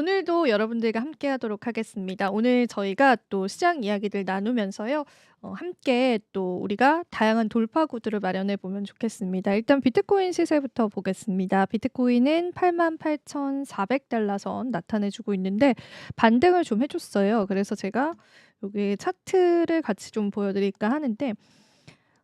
오늘도 여러분들과 함께 하도록 하겠습니다. 오늘 저희가 또 시장 이야기들 나누면서요. 어, 함께 또 우리가 다양한 돌파구들을 마련해 보면 좋겠습니다. 일단 비트코인 시세부터 보겠습니다. 비트코인은 88,400달러 선 나타내 주고 있는데 반등을 좀 해줬어요. 그래서 제가 여기 차트를 같이 좀 보여드릴까 하는데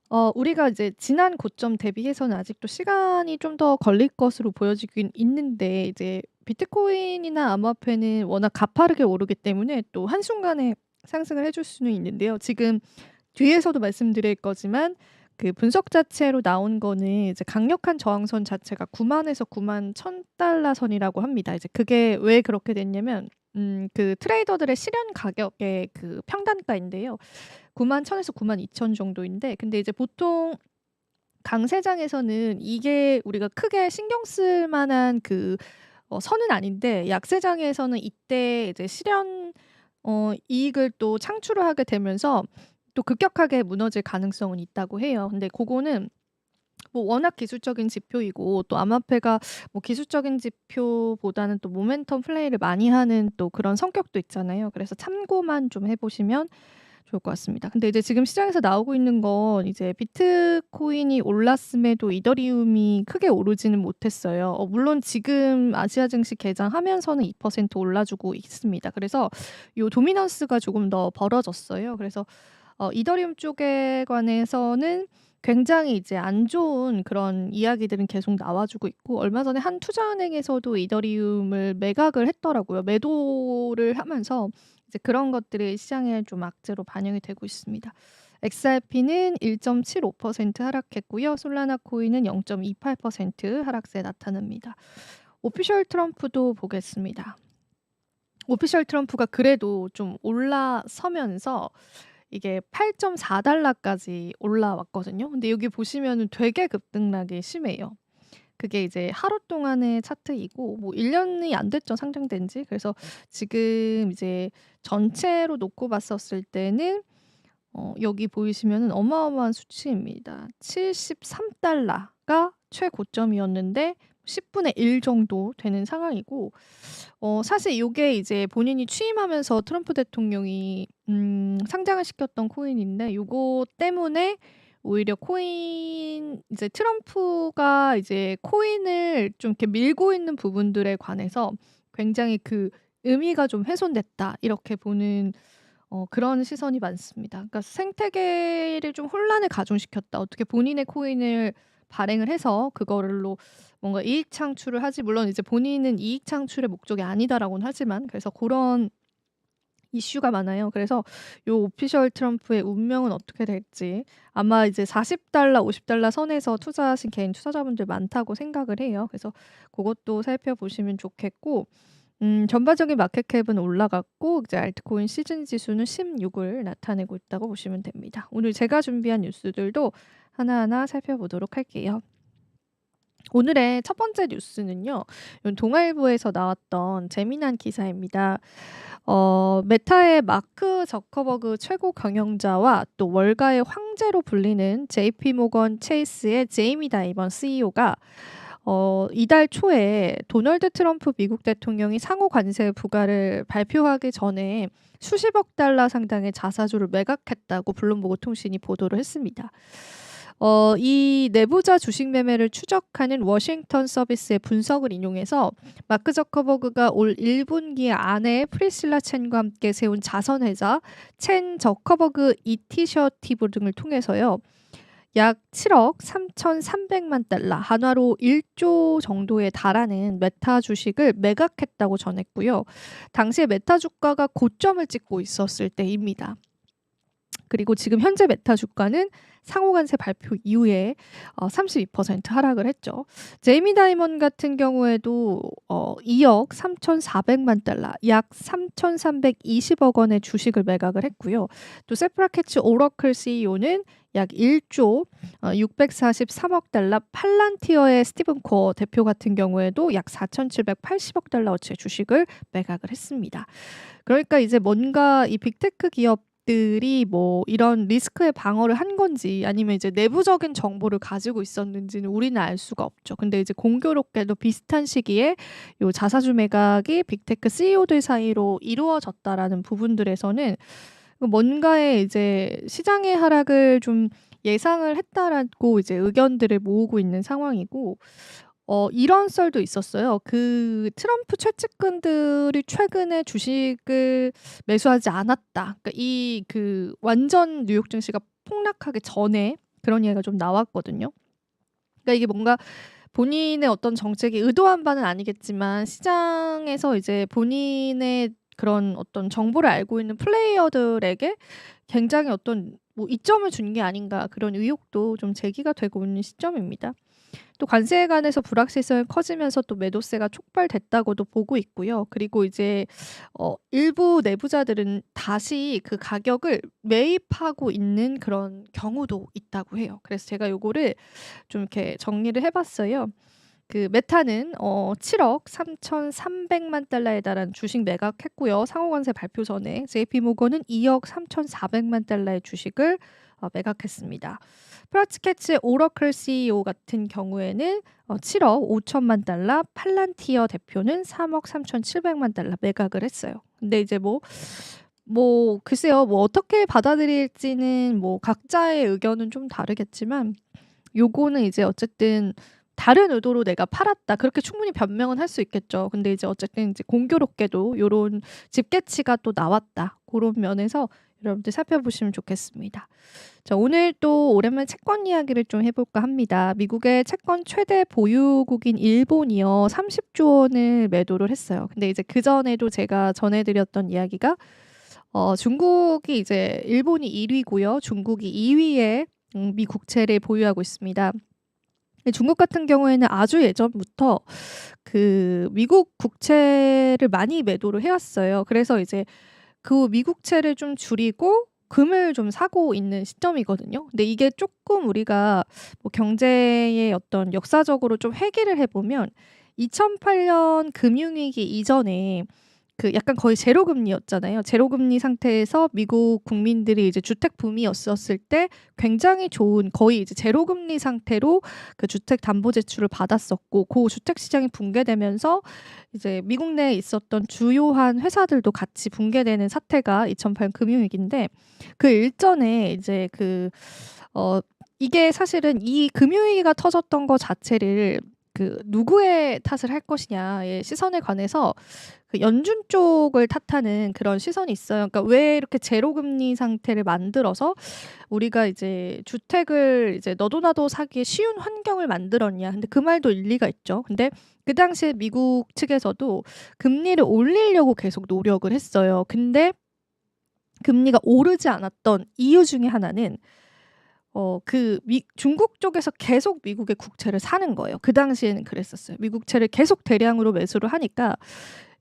어 우리가 이제 지난 고점 대비해서는 아직도 시간이 좀 더 걸릴 것으로 보여지긴 있는데 이제 비트코인이나 암호화폐는 워낙 가파르게 오르기 때문에 또 한순간에 상승을 해줄 수는 있는데요. 지금 뒤에서도 말씀드릴 거지만 그 분석 자체로 나온 거는 이제 강력한 저항선 자체가 9만에서 9만 1천 달러 선이라고 합니다. 이제 그게 왜 그렇게 됐냐면 음 그 트레이더들의 실현 가격의 그 평단가인데요. 9만 1천에서 9만 2천 정도인데 근데 이제 보통 강세장에서는 이게 우리가 크게 신경 쓸 만한 그 어 선은 아닌데 약세장에서는 이때 이제 실현 어 이익을 또 창출을 하게 되면서 또 급격하게 무너질 가능성은 있다고 해요. 근데 그거는 뭐 워낙 기술적인 지표이고 또 암호화폐가 뭐 기술적인 지표보다는 또 모멘텀 플레이를 많이 하는 또 그런 성격도 있잖아요. 그래서 참고만 좀 해 보시면 좋을 것 같습니다. 근데 이제 지금 시장에서 나오고 있는 건 이제 비트코인이 올랐음에도 이더리움이 크게 오르지는 못했어요. 어 물론 지금 아시아 증시 개장하면서는 2% 올라주고 있습니다. 그래서 요 도미넌스가 조금 더 벌어졌어요. 그래서 어 이더리움 쪽에 관해서는 굉장히 이제 안 좋은 그런 이야기들은 계속 나와 주고 있고 얼마 전에 한 투자은행에서도 이더리움을 매각을 했더라고요. 매도를 하면서 이제 그런 것들이 시장에 좀 악재로 반영이 되고 있습니다. XRP는 1.75% 하락했고요. 솔라나 코인은 0.28% 하락세 나타납니다. 오피셜 트럼프도 보겠습니다. 오피셜 트럼프가 그래도 좀 올라서면서 이게 8.4달러까지 올라왔거든요. 근데 여기 보시면은 되게 급등락이 심해요. 그게 이제 하루 동안의 차트이고 뭐 1 년이 안 됐죠 상장된 지. 그래서 지금 이제 전체로 놓고 봤었을 때는 어 여기 보이시면은 어마어마한 수치입니다. 73달러가 최고점이었는데 10분의 1 정도 되는 상황이고 어 사실 요게 이제 본인이 취임하면서 트럼프 대통령이 음 상장을 시켰던 코인인데 요거 때문에 오히려 코인 이제 트럼프가 이제 코인을 좀 이렇게 밀고 있는 부분들에 관해서 굉장히 그 '의미가 좀 훼손됐다.' 이렇게 보는 어 그런 시선이 많습니다. 그러니까 '생태계를 좀 혼란을 가중시켰다. 어떻게 본인의 코인을 발행을 해서 그걸로 뭔가 이익 창출을 하지' 물론 이제 본인은 '이익 창출의 목적이 아니다.'라고는 하지만 그래서 고런 이슈가 많아요. 그래서 요 오피셜 트럼프의 운명은 어떻게 될지 아마 이제 40달러, 50달러 선에서 투자하신 개인 투자자분들 많다고 생각을 해요. 그래서 고것도 살펴보시면 좋겠고 음 전반적인 마켓캡은 올라갔고 이제 알트코인 시즌 지수는 16을 나타내고 있다고 보시면 됩니다. 오늘 제가 준비한 뉴스들도 하나하나 살펴보도록 할게요. 오늘의 첫 번째 뉴스는요. 동아일보에서 나왔던 재미난 기사입니다. 어 메타의 마크 저커버그 최고 경영자와 또 월가의 황제로 불리는 JP 모건 체이스의 제이미 다이번 CEO가 어 이달 초에 도널드 트럼프 미국 대통령이 상호 관세 부과를 발표하기 전에 수십억 달러 상당의 자사주를 매각했다고 블룸버그 통신이 보도를 했습니다. 어 이 내부자 주식 매매를 추적하는 워싱턴 서비스의 분석을 인용해서 마크 저커버그가 올 1분기 안에 프리실라 첸과 함께 세운 자선회사 첸 저커버그 이티셔티브 등을 통해서요. 약 7억 3,300만 달러, 한화로 1조 정도에 달하는 메타 주식을 매각했다고 전했고요. 당시에 메타 주가가 고점을 찍고 있었을 때입니다. 그리고 지금 현재 메타 주가는 상호관세 발표 이후에 어 32% 하락을 했죠. 제이미 다이먼 같은 경우에도 어 2억 3,400만 달러, 약 3,320억 원의 주식을 매각을 했고요. 또 세프라케츠 오러클 CEO는 약 1조 어 643억 달러, 팔란티어의 스티븐 코어 대표 같은 경우에도 약 4,780억 달러어치의 주식을 매각을 했습니다. 그러니까 이제 뭔가 이 빅테크 기업 기업들이 뭐 이런 리스크의 방어를 한 건지 아니면 이제 내부적인 정보를 가지고 있었는지는 우리는 알 수가 없죠. 근데 이제 공교롭게도 비슷한 시기에 요 자사주 매각이 빅테크 CEO들 사이로 이루어졌다라는 부분들에서는 그 뭔가의 이제 시장의 하락을 좀 예상을 했다라고 이제 의견들을 모으고 있는 상황이고 어 이런 썰도 있었어요. 그 트럼프 최측근들이 최근에 주식을 매수하지 않았다. 그러니까 이 그 완전 뉴욕 증시가 폭락하기 전에 그런 이야기가 좀 나왔거든요. 그러니까 이게 뭔가 본인의 어떤 정책이 의도한 바는 아니겠지만 시장에서 이제 본인의 그런 어떤 정보를 알고 있는 플레이어들에게 굉장히 어떤 뭐 이점을 준 게 아닌가 그런 의혹도 좀 제기가 되고 있는 시점입니다. 또 관세에 관해서 불확실성이 커지면서 또 매도세가 촉발됐다고도 보고 있고요. 그리고 이제 어 일부 내부자들은 다시 그 가격을 매입하고 있는 그런 경우도 있다고 해요. 그래서 제가 요거를 좀 이렇게 정리를 해 봤어요. 그 메타는 어 7억 3,300만 달러에 달한 주식 매각했고요. 상호관세 발표 전에 JP 모건은 2억 3,400만 달러의 주식을 어 매각했습니다. 프라츠케츠의 오러클 CEO 같은 경우에는 어 7억 5천만 달러, 팔란티어 대표는 3억 3,700만 달러 매각을 했어요. 근데 이제 뭐뭐 글쎄요. 뭐 어떻게 받아들일지는 뭐 각자의 의견은 좀 다르겠지만 요거는 이제 어쨌든 다른 의도로 내가 팔았다. 그렇게 충분히 변명은 할 수 있겠죠. 근데 이제 어쨌든 이제 공교롭게도 요런 집계치가 또 나왔다. 고런 면에서 여러분들 살펴보시면 좋겠습니다. 자, 오늘 또 오랜만에 채권 이야기를 좀 해볼까 합니다. 미국의 채권 최대 보유국인 일본이요. 30조 원을 매도를 했어요. 근데 이제 그전에도 제가 전해드렸던 이야기가 어, 중국이 이제 일본이 1위고요. 중국이 2위에 음, 미 국채를 보유하고 있습니다. 중국 같은 경우에는 아주 예전부터 그 미국 국채를 많이 매도를 해왔어요. 그래서 이제 그 미국채를 좀 줄이고 금을 좀 사고 있는 시점이거든요. 근데 이게 조금 우리가 뭐 경제의 어떤 역사적으로 좀 회귀를 해보면 2008년 금융위기 이전에 그 약간 거의 제로 금리였잖아요. 제로 금리 상태에서 미국 국민들이 이제 주택 붐이었었을 때 굉장히 좋은 거의 이제 제로 금리 상태로 그 주택 담보 대출을 받았었고 그 주택 시장이 붕괴되면서 이제 미국 내에 있었던 주요한 회사들도 같이 붕괴되는 사태가 2008년 금융 위기인데 그 일전에 이제 그 어 이게 사실은 이 금융위기가 터졌던 것 자체를 그 누구의 탓을 할 것이냐의 시선에 관해서 그 연준 쪽을 탓하는 그런 시선이 있어요. 그러니까 왜 이렇게 제로 금리 상태를 만들어서 우리가 이제 주택을 이제 너도 나도 사기에 쉬운 환경을 만들었냐. 근데 그 말도 일리가 있죠. 근데 그 당시에 미국 측에서도 금리를 올리려고 계속 노력을 했어요. 근데 금리가 오르지 않았던 이유 중에 하나는 어그 중국 쪽에서 계속 미국의 국채를 사는 거예요. 그 당시에는 그랬었어요. 미국채를 계속 대량으로 매수를 하니까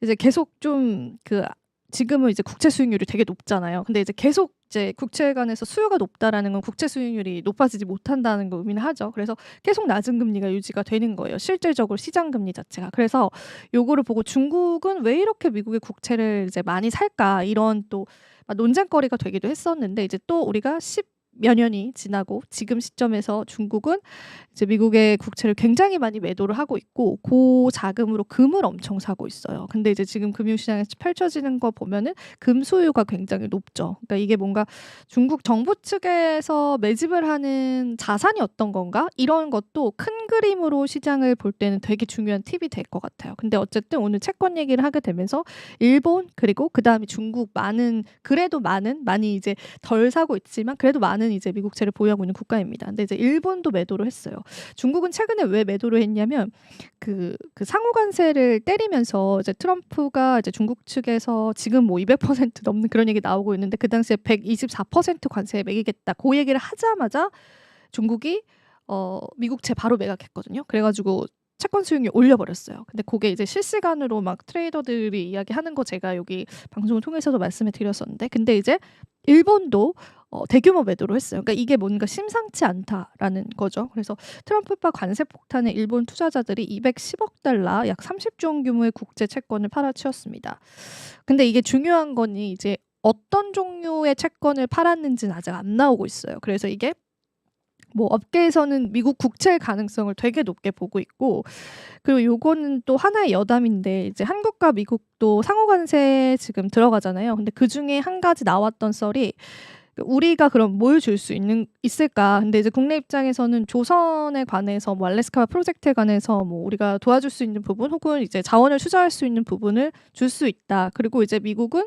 이제 계속 좀 그 지금은 이제 국채 수익률이 되게 높잖아요. 근데 이제 계속 이제 국채 간에서 수요가 높다라는 건 국채 수익률이 높아지지 못한다는 걸 의미는 하죠. 그래서 계속 낮은 금리가 유지가 되는 거예요. 실질적으로 시장 금리 자체가. 그래서 요거를 보고 중국은 왜 이렇게 미국의 국채를 이제 많이 살까 이런 또 논쟁거리가 되기도 했었는데 이제 또 우리가 10 몇 년이 지나고 지금 시점에서 중국은 이제 미국의 국채를 굉장히 많이 매도를 하고 있고 그 자금으로 금을 엄청 사고 있어요. 근데 이제 지금 금융시장에서 펼쳐지는 거 보면은 금 소유가 굉장히 높죠. 그러니까 이게 뭔가 중국 정부 측에서 매집을 하는 자산이 어떤 건가 이런 것도 큰 그림으로 시장을 볼 때는 되게 중요한 팁이 될 것 같아요. 근데 어쨌든 오늘 채권 얘기를 하게 되면서 일본 그리고 그 다음에 중국 많은 그래도 많은 많이 이제 덜 사고 있지만 그래도 많은 이제 미국채를 보유하고 있는 국가입니다. 근데 이제 일본도 매도를 했어요. 중국은 최근에 왜 매도를 했냐면 그, 그 상호 관세를 때리면서 이제 트럼프가 이제 중국 측에서 지금 뭐 200% 넘는 그런 얘기 나오고 있는데 그 당시에 124% 관세에 매기겠다. 그 얘기를 하자마자 중국이 어 미국채 바로 매각했거든요. 그래가지고 채권 수익률 올려버렸어요. 근데 그게 이제 실시간으로 막 트레이더들이 이야기하는 거 제가 여기 방송을 통해서도 말씀을 드렸었는데, 근데 이제 일본도 어, 대규모 매도를 했어요. 그러니까 이게 뭔가 심상치 않다라는 거죠. 그래서 트럼프파 관세 폭탄에 일본 투자자들이 210억 달러, 약 30조 원 규모의 국제 채권을 팔아치웠습니다. 근데 이게 중요한 거니 이제 어떤 종류의 채권을 팔았는지는 아직 안 나오고 있어요. 그래서 이게 뭐 업계에서는 미국 국채의 가능성을 되게 높게 보고 있고 그리고 요거는 또 하나의 여담인데 이제 한국과 미국도 상호 관세 지금 들어가잖아요. 근데 그 중에 한 가지 나왔던 썰이 우리가 그럼 뭘 줄 수 있는 있을까? 근데 이제 국내 입장에서는 조선에 관해서 뭐 알래스카 프로젝트에 관해서 뭐 우리가 도와줄 수 있는 부분 혹은 이제 자원을 투자할 수 있는 부분을 줄 수 있다. 그리고 이제 미국은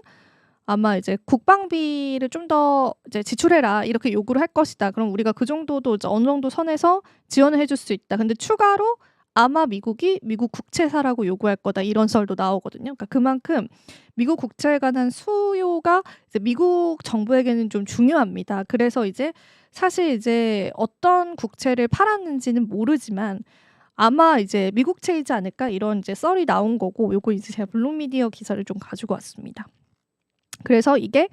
아마 이제 국방비를 좀 더 이제 지출해라 이렇게 요구를 할 것이다. 그럼 우리가 그 정도도 어느 정도 선에서 지원을 해줄 수 있다. 근데 추가로 아마 미국이 미국 국채사라고 요구할 거다 이런 썰도 나오거든요. 그러니까 그만큼 미국 국채에 관한 수요가 미국 정부에게는 좀 중요합니다. 그래서 이제 사실 이제 어떤 국채를 팔았는지는 모르지만 아마 이제 미국채이지 않을까 이런 이제 썰이 나온 거고 요거 이제 제가 블룸미디어 기사를 좀 가지고 왔습니다. 그래서 이게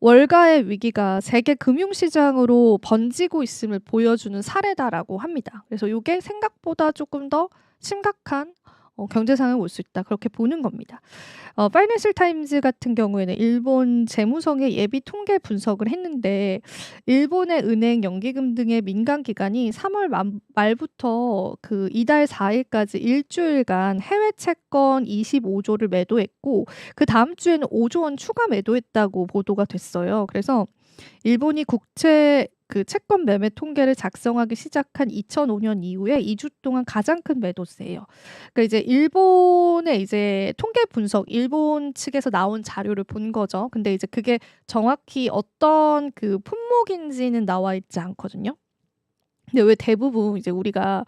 월가의 위기가 세계 금융시장으로 번지고 있음을 보여주는 사례다라고 합니다. 그래서 이게 생각보다 조금 더 심각한 어, 경제 상황이 올수 있다 그렇게 보는 겁니다. 어, 파이낸셜 타임즈 같은 경우에는 일본 재무성의 예비 통계 분석을 했는데 일본의 은행, 연기금 등의 민간 기관이 3월 말, 부터 그 이달 4일까지 일주일간 해외 채권 25조를 매도했고 그 다음 주에는 5조 원 추가 매도했다고 보도가 됐어요. 그래서 일본이 국채 그 채권 매매 통계를 작성하기 시작한 2005년 이후에 2주 동안 가장 큰 매도세예요. 그러니까 이제 일본의 이제 통계 분석, 일본 측에서 나온 자료를 본 거죠. 근데 이제 그게 정확히 어떤 그 품목인지는 나와 있지 않거든요. 근데 왜 대부분 이제 우리가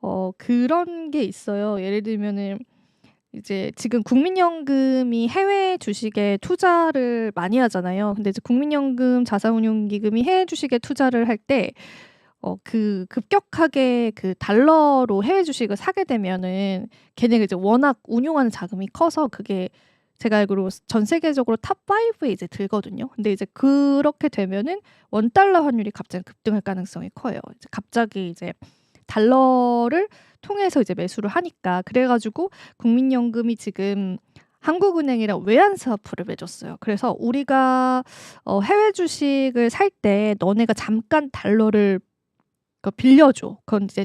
어 그런 게 있어요. 예를 들면은 이제 지금 국민연금이 해외 주식에 투자를 많이 하잖아요. 근데 이제 국민연금 자산운용기금이 해외 주식에 투자를 할 때 어, 그 급격하게 그 달러로 해외 주식을 사게 되면은 걔네가 이제 워낙 운용하는 자금이 커서 그게 제가 알기로 전 세계적으로 탑 5에 이제 들거든요. 근데 이제 그렇게 되면은 원 달러 환율이 갑자기 급등할 가능성이 커요. 이제 갑자기 이제 달러를 통해서 이제 매수를 하니까 그래가지고 국민연금이 지금 한국은행이랑 외환사업부를 맺었어요. 그래서 우리가 어, 해외 주식을 살 때 너네가 잠깐 달러를 그 빌려줘. 그건 이제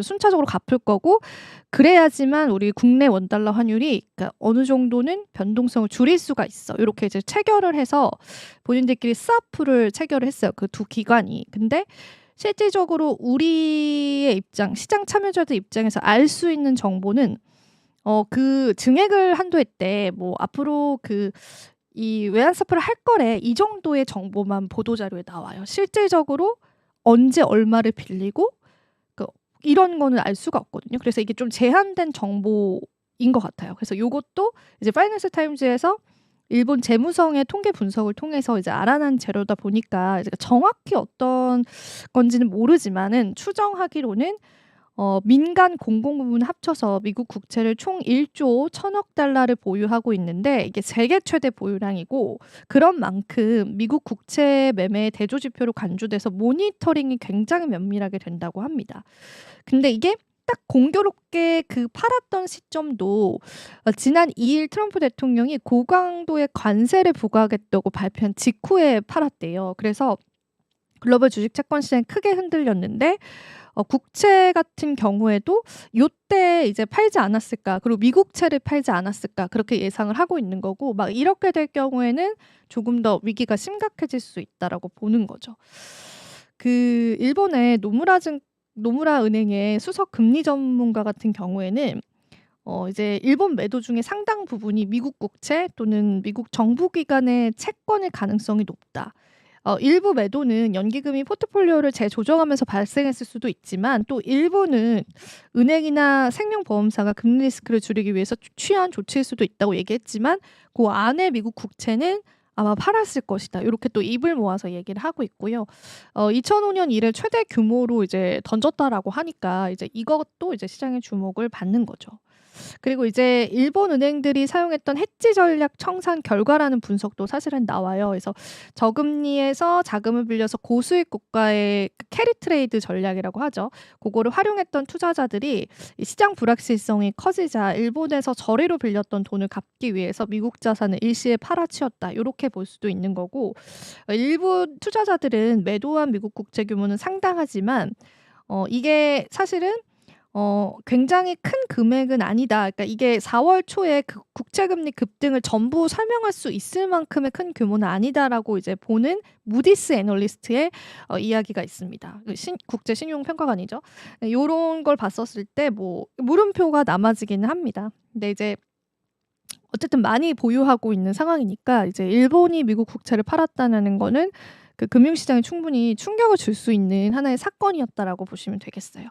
순차적으로 갚을 거고 그래야지만 우리 국내 원달러 환율이 그러니까 어느 정도는 변동성을 줄일 수가 있어. 이렇게 이제 체결을 해서 본인들끼리 스와프를 체결을 했어요. 그 두 기관이. 근데 실질적으로 우리의 입장, 시장 참여자들 입장에서 알 수 있는 정보는 어 그 증액을 한도했대. 뭐 앞으로 그 이 외환 사프를 할 거래 이 정도의 정보만 보도 자료에 나와요. 실질적으로 언제 얼마를 빌리고 그 이런 거는 알 수가 없거든요. 그래서 이게 좀 제한된 정보 인 것 같아요. 그래서 요것도 이제 파이낸스 타임즈에서 일본 재무성의 통계 분석을 통해서 이제 알아난 재료다 보니까 정확히 어떤 건지는 모르지만은 추정하기로는 어, 민간 공공 부문 합쳐서 미국 국채를 총 1조 1천억 달러를 보유하고 있는데 이게 세계 최대 보유량이고 그런 만큼 미국 국채 매매 대조 지표로 간주돼서 모니터링이 굉장히 면밀하게 된다고 합니다. 근데 이게 딱 공교롭게 그 팔았던 시점도 어, 지난 2일 트럼프 대통령이 고강도의 관세를 부과하겠다고 발표한 직후에 팔았대요. 그래서 글로벌 주식 채권 시장이 크게 흔들렸는데 어, 국채 같은 경우에도 요때 이제 팔지 않았을까 그리고 미국채를 팔지 않았을까 그렇게 예상을 하고 있는 거고 막 이렇게 될 경우에는 조금 더 위기가 심각해질 수 있다라고 보는 거죠. 그 일본의 노무라 증 노무라 은행의 수석 금리 전문가 같은 경우에는 어 이제 일본 매도 중에 상당 부분이 미국 국채 또는 미국 정부 기관의 채권일 가능성이 높다. 어 일부 매도는 연기금이 포트폴리오를 재조정하면서 발생했을 수도 있지만 또 일부는 은행이나 생명보험사가 금리 리스크를 줄이기 위해서 취한 조치일 수도 있다고 얘기했지만 그 안에 미국 국채는 아마 팔았을 것이다. 이렇게 또 입을 모아서 얘기를 하고 있고요. 어 2005년 이래 최대 규모로 이제 던졌다라고 하니까 이제 이것도 이제 시장의 주목을 받는 거죠. 그리고 이제 일본 은행들이 사용했던 해지 전략 청산 결과라는 분석도 사실은 나와요. 그래서 저금리에서 자금을 빌려서 고수익 국가의 그 캐리 트레이드 전략이라고 하죠. 고거를 활용했던 투자자들이 이 시장 불확실성이 커지자 일본에서 저리로 빌렸던 돈을 갚기 위해서 미국 자산을 일시에 팔아치웠다. 요렇게 볼 수도 있는 거고 어 일부 투자자들은 매도한 미국 국채 규모는 상당하지만 어 이게 사실은 어 굉장히 큰 금액은 아니다. 그러니까 이게 4월 초에 그 국채 금리 급등을 전부 설명할 수 있을 만큼의 큰 규모는 아니다라고 이제 보는 무디스 애널리스트의 어 이야기가 있습니다. 그신 국제 신용 평가관이죠. 예 요런 걸 봤었을 때 뭐 물음표가 남아지기는 합니다. 근데 이제 어쨌든 많이 보유하고 있는 상황이니까 이제 일본이 미국 국채를 팔았다라는 거는 그 금융시장에 충분히 충격을 줄 수 있는 하나의 사건이었다라고 보시면 되겠어요.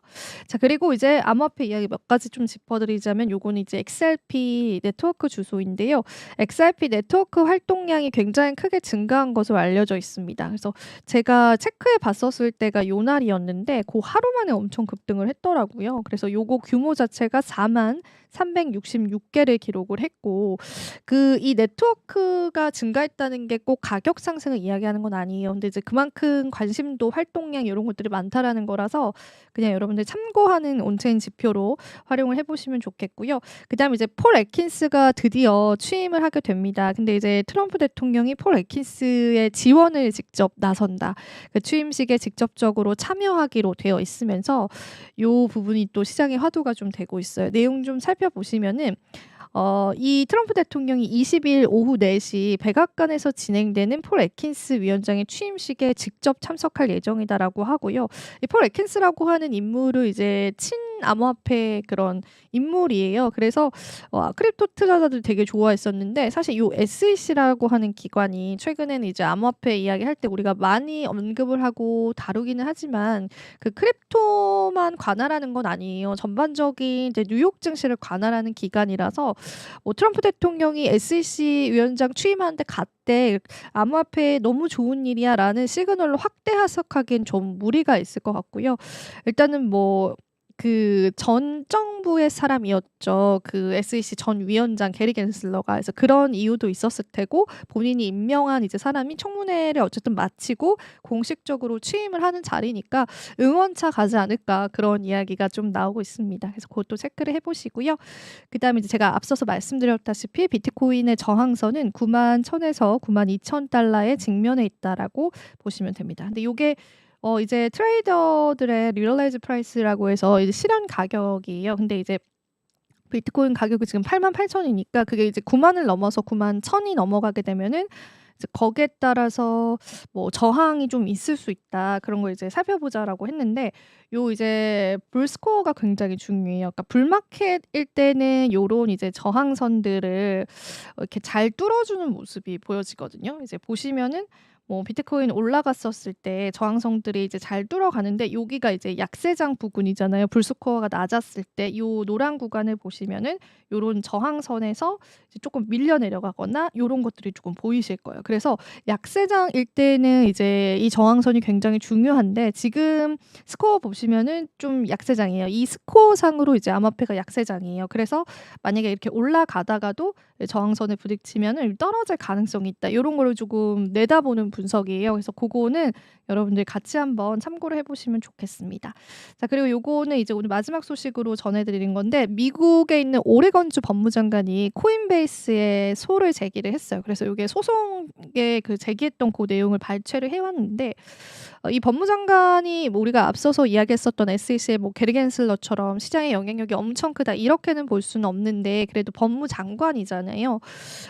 자 그리고 이제 암호화폐 이야기 몇 가지 좀 짚어드리자면 요거는 이제 XRP 네트워크 주소인데요. XRP 네트워크 활동량이 굉장히 크게 증가한 것으로 알려져 있습니다. 그래서 제가 체크해 봤었을 때가 요 날이었는데 고 하루 만에 엄청 급등을 했더라고요. 그래서 요거 규모 자체가 4만 366개를 기록을 했고 그 이 네트워크가 증가했다는 게 꼭 가격 상승을 이야기하는 건 아니에요. 근데 이제 그만큼 관심도 활동량 이런 것들이 많다라는 거라서 그냥 여러분들 참고하는 온체인 지표로 활용을 해 보시면 좋겠고요. 그다음에 이제 폴 애킨스가 드디어 취임을 하게 됩니다. 근데 이제 트럼프 대통령이 폴 애킨스의 지원을 직접 나선다. 그 취임식에 직접적으로 참여하기로 되어 있으면서 요 부분이 또 시장의 화두가 좀 되고 있어요. 내용 좀 살펴보시면은 어 이 트럼프 대통령이 20일 오후 4시 백악관에서 진행되는 폴 애킨스 위원장의 취임식에 직접 참석할 예정이다라고 하고요. 이폴 애킨스라고 하는 인물을 이제 친 암호화폐 그런 인물이에요. 그래서 어 크립토 투자자들 되게 좋아했었는데 사실 요 SEC라고 하는 기관이 최근에는 이제 암호화폐 이야기할 때 우리가 많이 언급을 하고 다루기는 하지만 그 크립토만 관할하는 건 아니에요. 전반적인 이제 뉴욕 증시를 관할하는 기관이라서 뭐 트럼프 대통령이 SEC 위원장 취임하는데 갔대 암호화폐 너무 좋은 일이야라는 시그널로 확대 해석하기엔 좀 무리가 있을 것 같고요. 일단은 뭐 그 전 정부의 사람이었죠. 그 SEC 전 위원장 게리 겐슬러가. 그래서 그런 이유도 있었을 테고 본인이 임명한 이제 사람이 청문회를 어쨌든 마치고 공식적으로 취임을 하는 자리니까 응원차 가지 않을까 그런 이야기가 좀 나오고 있습니다. 그래서 그것도 체크를 해 보시고요. 그다음에 이제 제가 앞서서 말씀드렸다시피 비트코인의 저항선은 91,000에서 92,000달러에 직면해 있다라고 보시면 됩니다. 근데 요게 어 이제 트레이더들의 리얼라이즈 프라이스라고 해서 이제 실현 가격이에요. 근데 이제 비트코인 가격이 지금 88,000 이니까 그게 이제 90,000을 넘어서 91,000이 넘어가게 되면은 이제 거기에 따라서 뭐 저항이 좀 있을 수 있다. 그런 걸 이제 살펴보자라고 했는데 요 이제 불 스코어가 굉장히 중요해요. 그러니까 불마켓일 때는 요런 이제 저항선들을 어 이렇게 잘 뚫어주는 모습이 보여지거든요. 이제 보시면은 뭐 비트코인 올라갔었을 때 저항성들이 이제 잘 뚫어가는데 여기가 이제 약세장 부근이잖아요. 불스코어가 낮았을 때요 노란 구간을 보시면은 요런 저항선에서 쪼끔 밀려 내려가거나 요런 것들이 조금 보이실 거예요. 그래서 약세장일 때는 이제 이 저항선이 굉장히 중요한데 지금 스코어 보시면은 좀 약세장이에요. 이 스코어상으로 이제 암호화폐가 약세장이에요. 그래서 만약에 이렇게 올라가다가도 저항선에 부딪히면은 떨어질 가능성이 있다. 요런 거를 조금 내다보는 분석이에요. 그래서 고거는 여러분들 같이 한번 참고를 해 보시면 좋겠습니다. 자 그리고 요거는 이제 오늘 마지막 소식으로 전해 드리는 건데 미국에 있는 오레건주 법무장관이 코인베이스에 소를 제기를 했어요. 그래서 요게 소송에 그 제기했던 그 내용을 발췌를 해 왔는데 어이 법무장관이 뭐 우리가 앞서서 이야기했었던 SEC의 뭐 게리 겐슬러처럼 시장의 영향력이 엄청 크다 이렇게는 볼 수는 없는데 그래도 법무장관이잖아요.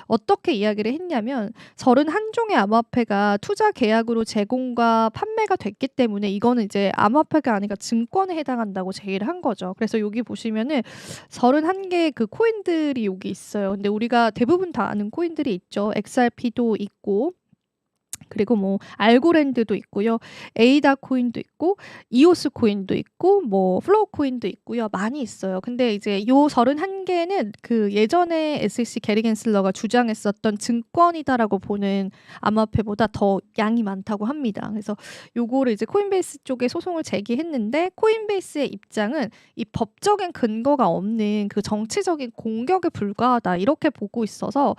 어떻게 이야기를 했냐면 31종의 암호화폐가 투자 계약으로 제공과 판매가 됐기 때문에 이거는 이제 암호화폐가 아니라 증권에 해당한다고 제기를 한 거죠. 그래서 여기 보시면은 31개의 그 코인들이 여기 있어요. 근데 우리가 대부분 다 아는 코인들이 있죠. XRP도 있고 그리고 뭐 알고랜드도 있고요. 에이다 코인도 있고 이오스 코인도 있고 뭐 플로우 코인도 있고요. 많이 있어요. 근데 이제 요 31 개는 그 예전에 SEC 게리 겐슬러가 주장했었던 증권이다라고 보는 암호화폐보다 더 양이 많다고 합니다. 그래서 요거를 이제 코인베이스 쪽에 소송을 제기했는데 코인베이스의 입장은 이 법적인 근거가 없는 그 정치적인 공격에 불과하다 이렇게 보고 있어서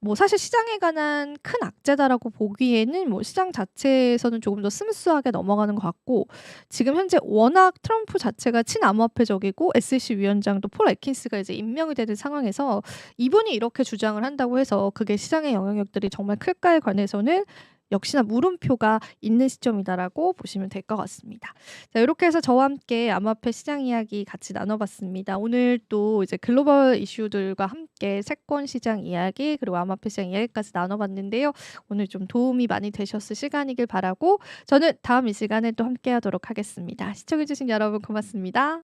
뭐 사실 시장에 관한 큰 악재다라고 보기에는 뭐 시장 자체에서는 조금 더 스무스하게 넘어가는 것 같고 지금 현재 워낙 트럼프 자체가 친암호화폐적이고 SEC 위원장도 폴 애킨스가 이제 임명이 되는 상황에서 이분이 이렇게 주장을 한다고 해서 그게 시장의 영향력들이 정말 클까에 관해서는 역시나 물음표가 있는 시점이다라고 보시면 될 것 같습니다. 자, 이렇게 해서 저와 함께 암호화폐 시장 이야기 같이 나눠봤습니다. 오늘 또 이제 글로벌 이슈들과 함께 채권 시장 이야기 그리고 암호화폐 시장 이야기까지 나눠봤는데요. 오늘 좀 도움이 많이 되셨을 시간이길 바라고 저는 다음 이 시간에 또 함께하도록 하겠습니다. 시청해주신 여러분 고맙습니다.